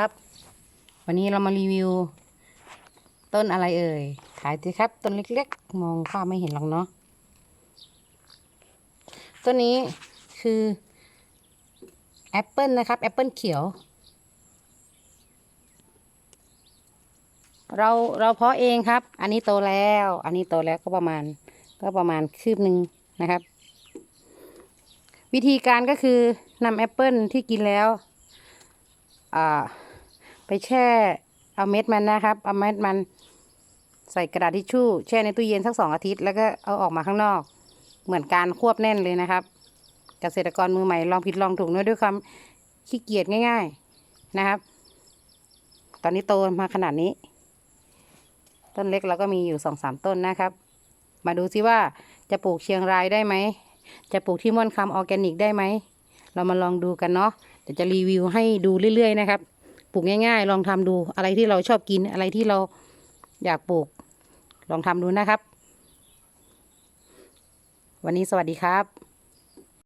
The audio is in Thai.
ครับ วันนี้เรามารีวิว ต้นอะไรเอ่ยถ่ายสิครับ ต้นเล็กๆ มองภาพไม่เห็นหรอกเนาะต้นนี้คือแอปเปิลนะครับ แอปเปิลเขียว เราเราเพาะเองครับ อันนี้โตแล้ว อันนี้โตแล้วก็ประมาณ ก็ประมาณคืบหนึ่งนะครับ วิธีการก็คือนำแอปเปิลที่กินแล้ว อ่า แช่ เอาเม็ดมันนะครับ เอาเม็ดมันใส่กระดาษทิชชู่แช่ในตู้เย็นสักสองอาทิตย์ แล้วก็เอาออกมาข้างนอก เหมือนการควบแน่นเลยนะครับ เกษตรกรมือใหม่ลองผิดลองถูกด้วยด้วยความขี้เกียจง่าย ๆนะครับ ตอนนี้โตมาขนาดนี้ ต้นเล็กเราก็มีอยู่สองสามต้นนะครับ มาดูซิว่าจะปลูกเชียงรายได้ไหม จะปลูกที่ม่อนคำออร์แกนิกได้ไหม เรามาลองดูกันเนาะเดี๋ยวจะรีวิวให้ดูเรื่อยๆนะครับ ปลูกง่าย ๆ ลองทำดูอะไรที่เราชอบกินอะไรที่เราอยากปลูก ลองทำดูนะครับ วันนี้สวัสดีครับ